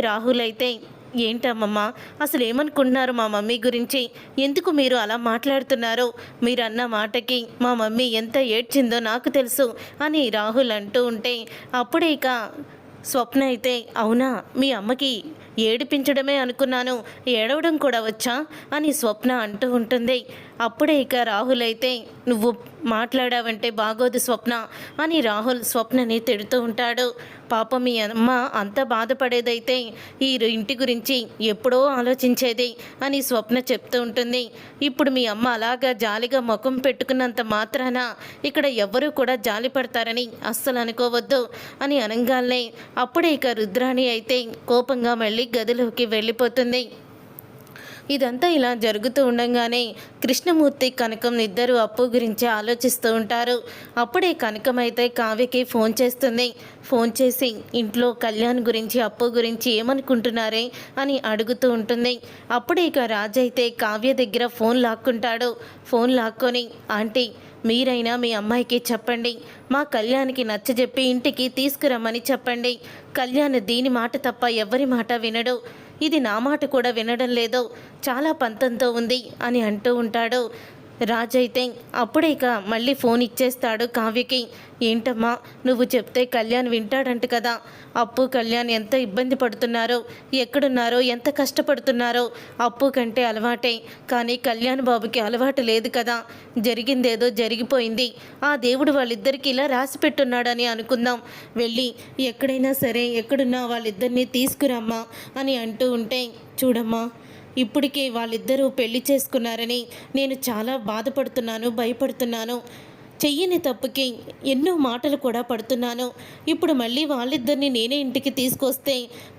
రాహుల్ అయితే ఏంటమ్మమ్మ అసలు ఏమనుకుంటున్నారు మా మమ్మీ గురించి? ఎందుకు మీరు అలా మాట్లాడుతున్నారు? మీరు అన్న మాటకి మా మమ్మీ ఎంత ఏడ్చిందో నాకు తెలుసు అని రాహుల్ అంటూ ఉంటే అప్పుడే ఇక స్వప్న అయితే అవునా? మీ అమ్మకి ఏడిపించడమే అనుకున్నాను. ఏడవడం కూడా వచ్చా? అని స్వప్న అంటూ ఉంటుంది. అప్పుడే ఇక రాహుల్ అయితే నువ్వు మాట్లాడావంటే బాగోదు స్వప్న అని రాహుల్ స్వప్నని తిడుతూ ఉంటాడు. పాప మీ అమ్మ అంత బాధపడేదైతే ఈ ఇంటి గురించి ఎప్పుడో ఆలోచించేది అని స్వప్న చెప్తూ ఉంటుంది. ఇప్పుడు మీ అమ్మ అలాగా జాలిగా ముఖం పెట్టుకున్నంత మాత్రాన ఇక్కడ ఎవ్వరూ కూడా జాలి పడతారని అస్సలు అనుకోవద్దు అని అనగానే అప్పుడే ఇక రుద్రాణి అయితే కోపంగా మళ్ళీ గదిలోకి వెళ్ళిపోతుంది. ఇదంతా ఇలా జరుగుతూ ఉండగానే కృష్ణమూర్తి కనకం ఇద్దరు అప్పు గురించి ఆలోచిస్తూ ఉంటారు. అప్పుడే కనకం అయితే కావ్యకి ఫోన్ చేస్తుంది. ఫోన్ చేసి ఇంట్లో కళ్యాణ్ గురించి అప్పు గురించి ఏమనుకుంటున్నారే? అని అడుగుతూ ఉంటుంది. అప్పుడే ఇక రాజు అయితే కావ్య దగ్గర ఫోన్ లాక్కుంటాడు. ఫోన్ లాక్కొని ఆంటీ మీరైనా మీ అమ్మాయికి చెప్పండి. మా కళ్యాణ్కి నచ్చజెప్పి ఇంటికి తీసుకురమ్మని చెప్పండి. కళ్యాణ్ దీని మాట తప్ప ఎవరి మాట వినడు. ఇది నా మాట కూడా వినడం లేదో. చాలా పంతంతో ఉంది అని అంటూ ఉంటాడు. రాజైతే అప్పుడే ఇక మళ్ళీ ఫోన్ ఇచ్చేస్తాడు కావ్యకి. ఏంటమ్మా నువ్వు చెప్తే కళ్యాణ్ వింటాడంట కదా. అప్పు కళ్యాణ్ ఎంత ఇబ్బంది పడుతున్నారో ఎక్కడున్నారో ఎంత కష్టపడుతున్నారో అప్పు కంటే అలవాటే. కానీ కళ్యాణ్ బాబుకి అలవాటు లేదు కదా. జరిగిందేదో జరిగిపోయింది. ఆ దేవుడు వాళ్ళిద్దరికి ఇలా రాసి పెట్టున్నాడని అనుకుందాం. వెళ్ళి ఎక్కడైనా సరే ఎక్కడున్నా వాళ్ళిద్దరినీ తీసుకురమ్మా అని అంటూ ఉంటే చూడమ్మా ఇప్పటికే వాళ్ళిద్దరూ పెళ్ళి చేసుకున్నారని నేను చాలా బాధపడుతున్నాను భయపడుతున్నాను. చెయ్యని తప్పుకి ఎన్నో మాటలు కూడా పడుతున్నాను. ఇప్పుడు మళ్ళీ వాళ్ళిద్దరిని నేనే ఇంటికి తీసుకొస్తే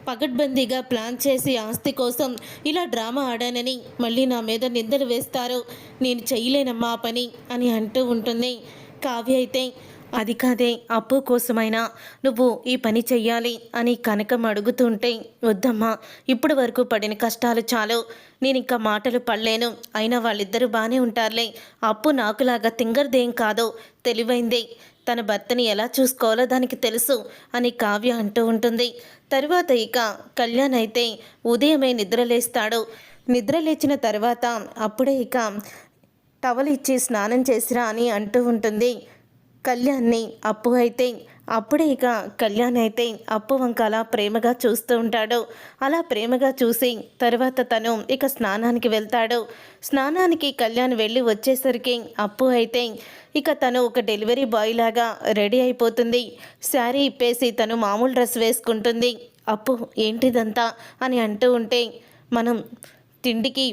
పగడ్బందీగా ప్లాన్ చేసి ఆస్తి కోసం ఇలా డ్రామా ఆడానని మళ్ళీ నా మీద నిందలు వేస్తారు. నేను చెయ్యలేనమ్మా పని అని అంటూ ఉంటుంది. కావ్య అయితే అది కాదే అప్పు కోసమైనా నువ్వు ఈ పని చెయ్యాలి అని కనకం అడుగుతుంటే వద్దమ్మా ఇప్పటి వరకు పడిన కష్టాలు చాలు. నేను ఇంకా మాటలు పడలేను. అయినా వాళ్ళిద్దరూ బాగానే ఉంటారులే. అప్పు నాకులాగా తింగర్దేం కాదో. తెలివైందే. తన భర్తని ఎలా చూసుకోవాలో దానికి తెలుసు అని కావ్య అంటూ ఉంటుంది. తరువాత ఇక కళ్యాణ్ అయితే ఉదయమే నిద్రలేస్తాడు. నిద్ర లేచిన తర్వాత అప్పుడే ఇక టవల్ ఇచ్చి స్నానం చేసిరా అని అంటూ ఉంటుంది. కళ్యాణ్ని అప్పు అయితే అప్పుడే ఇక కళ్యాణ్ అయితే అప్పు వంక అలా ప్రేమగా చూస్తూ ఉంటాడు. అలా ప్రేమగా చూసి తర్వాత తను ఇక స్నానానికి వెళ్తాడు. స్నానానికి కళ్యాణ్ వెళ్ళి వచ్చేసరికి అప్పు అయితే ఇక తను ఒక డెలివరీ బాయ్ లాగా రెడీ అయిపోతుంది. శారీ ఇప్పేసి తను మామూలు డ్రెస్ వేసుకుంటుంది. అప్పు ఏంటిదంతా? అని అంటూ ఉంటే మనం తిండికి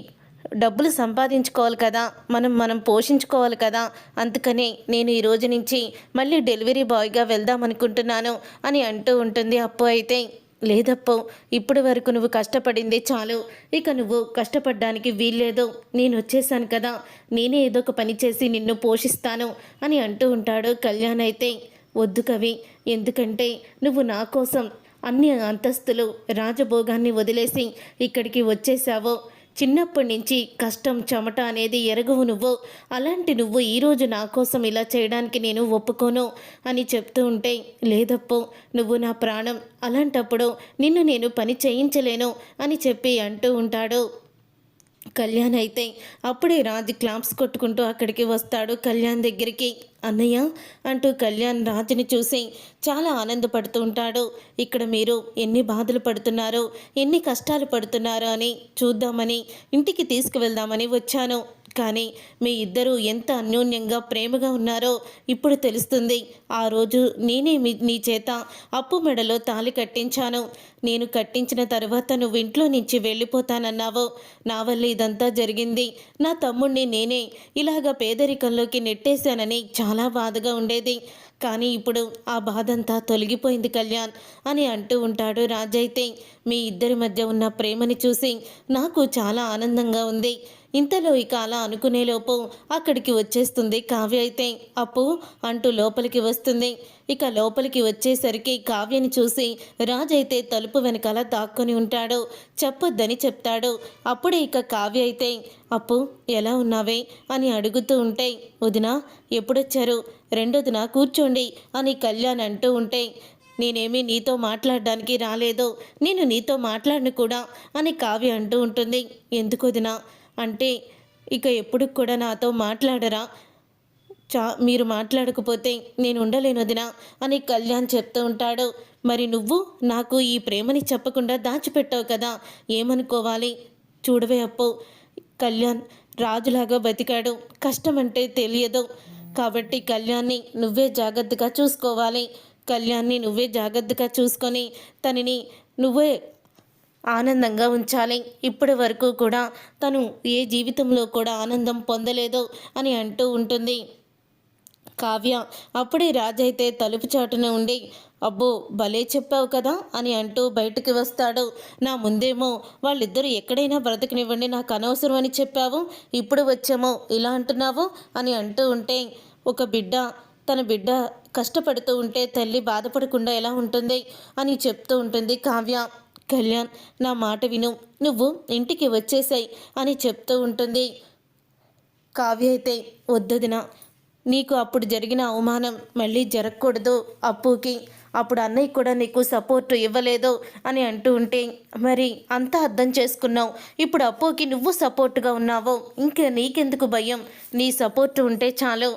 డబ్బులు సంపాదించుకోవాలి కదా మనం మనం పోషించుకోవాలి కదా అందుకనే నేను ఈ రోజు నుంచి మళ్ళీ డెలివరీ బాయ్గా వెళ్దాం అనుకుంటున్నాను అని అంటూ ఉంటుంది అప్పు అయితే. లేదప్పో ఇప్పటి వరకు నువ్వు కష్టపడింది చాలు. ఇక నువ్వు కష్టపడడానికి వీల్లేదు. నేను వచ్చేసాను కదా నేనే ఏదో ఒక పని చేసి నిన్ను పోషిస్తాను అని అంటూ ఉంటాడు కళ్యాణ్ అయితే. వద్దు కవి ఎందుకంటే నువ్వు నా కోసం అన్ని అంతస్తులు రాజభోగాన్ని వదిలేసి ఇక్కడికి వచ్చేసావో చిన్నప్పటి నుంచి కష్టం చెమట అనేది ఎరగవు నువ్వు. అలాంటి నువ్వు ఈరోజు నా కోసం ఇలా చేయడానికి నేను ఒప్పుకోను అని చెప్తూ ఉంటే లేదప్పు నువ్వు నా ప్రాణం. అలాంటప్పుడు నిన్ను నేను పని చేయించలేను అని చెప్పి అంటూ ఉంటాడు. కళ్యాణ్ అయితే అప్పుడే రాజు క్లాప్స్ కొట్టుకుంటూ అక్కడికి వస్తాడు కళ్యాణ్ దగ్గరికి. అన్నయ్య అంటూ కళ్యాణ్ రాజుని చూసి చాలా ఆనందపడుతూ ఉంటాడు. ఇక్కడ మీరు ఎన్ని బాధలు పడుతున్నారో ఎన్ని కష్టాలు పడుతున్నారో అని చూద్దామని ఇంటికి తీసుకువెళ్దామని వచ్చాను. కానీ మీ ఇద్దరూ ఎంత అన్యోన్యంగా ప్రేమగా ఉన్నారో ఇప్పుడు తెలుస్తుంది. ఆ రోజు నేనే మీ నీ చేత అప్పు మెడలో తాళి కట్టించాను. నేను కట్టించిన తర్వాత నువ్వు ఇంట్లో నుంచి వెళ్ళిపోతానన్నావు. నా వల్ల ఇదంతా జరిగింది. నా తమ్ముణ్ణి నేనే ఇలాగ పేదరికంలోకి నెట్టేశానని చాలా బాధగా ఉండేది. కానీ ఇప్పుడు ఆ బాధంతా తొలగిపోయింది కళ్యాణ్ అని అంటూ ఉంటాడు రాజైతే. మీ ఇద్దరి మధ్య ఉన్న ప్రేమని చూసి నాకు చాలా ఆనందంగా ఉంది. ఇంతలో ఇక అలా అనుకునేలోపు అక్కడికి వచ్చేస్తుంది కావ్య అయితే. అప్పు అంటూ లోపలికి వస్తుంది. ఇక లోపలికి వచ్చేసరికి కావ్యని చూసి రాజైతే తలుపు వెనకాల దాక్కుని ఉంటాడు. చెప్పొద్దని చెప్తాడు. అప్పుడే ఇక కావ్య అయితే అప్పు ఎలా ఉన్నావే? అని అడుగుతూ ఉంటే వదినా ఎప్పుడొచ్చారు? రెండోదిన కూర్చోండి అని కళ్యాణ్ అంటూ ఉంటే నేనేమీ నీతో మాట్లాడడానికి రాలేదు. నేను నీతో మాట్లాడను కూడా అని కావ్య అంటూ ఉంటుంది. ఎందుకు వదినా? అంటే ఇక ఎప్పుడు కూడా నాతో మాట్లాడరా? చా మీరు మాట్లాడకపోతే నేను ఉండలేను వదినా అని కళ్యాణ్ చెప్తూ ఉంటాడు. మరి నువ్వు నాకు ఈ ప్రేమని చెప్పకుండా దాచిపెట్టావు కదా ఏమనుకోవాలి? చూడవే అప్పు. కళ్యాణ్ రాజులాగా బతికాడు. కష్టమంటే తెలియదు. కాబట్టి కళ్యాణ్ని నువ్వే జాగ్రత్తగా చూసుకోవాలి. కళ్యాణ్ని నువ్వే జాగ్రత్తగా చూసుకొని తనని నువ్వే ఆనందంగా ఉంచాలి. ఇప్పటి వరకు కూడా తను ఏ జీవితంలో కూడా ఆనందం పొందలేదు అని అంటూ ఉంటుంది. కావ్య అప్పుడే రాజైతే తలుపు చాటున ఉండి అబ్బో భలే చెప్పావు కదా అని అంటూ బయటికి వస్తాడు. నా ముందేమో వాళ్ళిద్దరూ ఎక్కడైనా బ్రతకనివ్వండి నాకు అనవసరం అని చెప్పావు ఇప్పుడు వచ్చామో ఇలా అంటున్నావు అని అంటూ ఉంటే ఒక బిడ్డ తన బిడ్డ కష్టపడుతూ ఉంటే తల్లి బాధపడకుండా ఎలా ఉంటుంది? అని చెప్తూ ఉంటుంది కావ్య. కళ్యాణ్ నా మాట విను. నువ్వు ఇంటికి వచ్చేసాయి అని చెప్తూ ఉంటుంది. కావ్య అయితే వద్దదిన నీకు అప్పుడు జరిగిన అవమానం మళ్ళీ జరగకూడదు అప్పుకి. అప్పుడు అన్నయ్య కూడా నీకు సపోర్ట్ ఇవ్వలేదు అని అంటూ ఉంటే మరి అంతా అర్థం చేసుకున్నావు. ఇప్పుడు అప్పుకి నువ్వు సపోర్ట్గా ఉన్నావు. ఇంకా నీకెందుకు భయం? నీ సపోర్ట్ ఉంటే చాలు.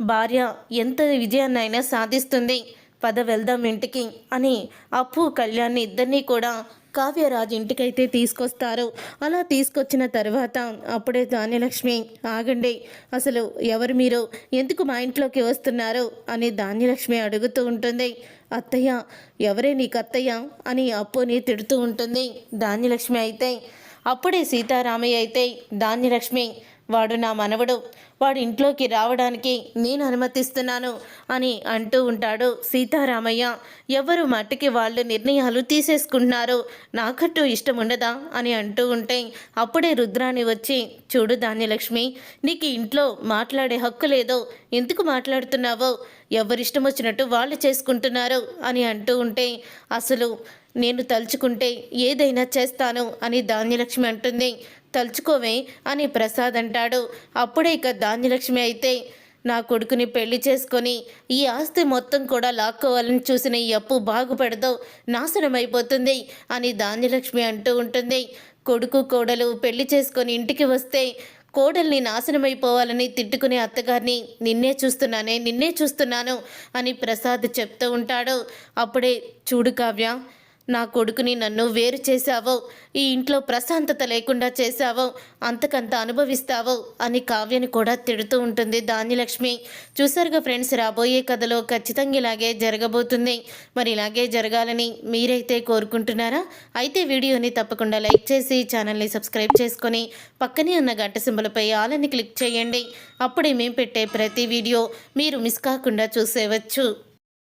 భార్య ఎంత విజయాన్నైనా సాధిస్తుంది. పద వెళ్దాం ఇంటికి అని అప్పు కళ్యాణ్ ఇద్దరినీ కూడా కావ్యరాజు ఇంటికైతే తీసుకొస్తారు. అలా తీసుకొచ్చిన తర్వాత అప్పుడే ధాన్యలక్ష్మి ఆగండి అసలు ఎవరు మీరు? ఎందుకు మా ఇంట్లోకి వస్తున్నారు? అని ధాన్యలక్ష్మి అడుగుతూ ఉంటుంది. అత్తయ్య ఎవరే నీకు అత్తయ్య? అని అప్పుని తిడుతూ ఉంటుంది ధాన్యలక్ష్మి అయితే. అప్పుడే సీతారామయ్య అయితే ధాన్యలక్ష్మి వాడు నా మనవడు వాడు ఇంట్లోకి రావడానికి నేను అనుమతిస్తున్నాను అని అంటూ ఉంటాడు సీతారామయ్య. ఎవరు మట్టికి వాళ్ళు నిర్ణయాలు తీసేసుకుంటున్నారు నాకట్టు ఇష్టం ఉండదా అని అంటూ ఉంటే అప్పుడే రుద్రాని వచ్చి చూడు ధాన్యలక్ష్మి నీకు ఇంట్లో మాట్లాడే హక్కు లేదో ఎందుకు మాట్లాడుతున్నావో ఎవరిష్టం వచ్చినట్టు వాళ్ళు చేసుకుంటున్నారు అని అంటూ ఉంటే అసలు నేను తలుచుకుంటే ఏదైనా చేస్తాను అని ధాన్యలక్ష్మి అంటుంది. తలుచుకోవే అని ప్రసాద్ అంటాడు. అప్పుడే ఇక ధాన్యలక్ష్మి అయితే నా కొడుకుని పెళ్ళి చేసుకొని ఈ ఆస్తి మొత్తం కూడా లాక్కోవాలని చూసిన ఈ అప్పు బాగుపడదో నాశనం అయిపోతుంది అని ధాన్యలక్ష్మి అంటూ ఉంటుంది. కొడుకు కోడలు పెళ్ళి చేసుకొని ఇంటికి వస్తే కోడల్ని నాశనమైపోవాలని తిట్టుకునే అత్తగారిని నిన్నే చూస్తున్నానే నిన్నే చూస్తున్నాను అని ప్రసాద్ చెప్తూ ఉంటాడు. అప్పుడే చూడు కావ్య నా కొడుకుని నన్ను వేరు చేశావో. ఈ ఇంట్లో ప్రశాంతత లేకుండా చేశావో. అంతకంత అనుభవిస్తావో అని కావ్యని కూడా తిడుతూ ఉంటుంది ధాన్యలక్ష్మి. చూసారుగా ఫ్రెండ్స్ రాబోయే కథలో ఖచ్చితంగా ఇలాగే జరగబోతుంది. మరి ఇలాగే జరగాలని మీరైతే కోరుకుంటున్నారా? అయితే వీడియోని తప్పకుండా లైక్ చేసి ఛానల్ని సబ్స్క్రైబ్ చేసుకొని పక్కనే ఉన్న గంట సింబలపై ఆలని క్లిక్ చేయండి. అప్పుడే మేము పెట్టే ప్రతి వీడియో మీరు మిస్ కాకుండా చూసేవచ్చు.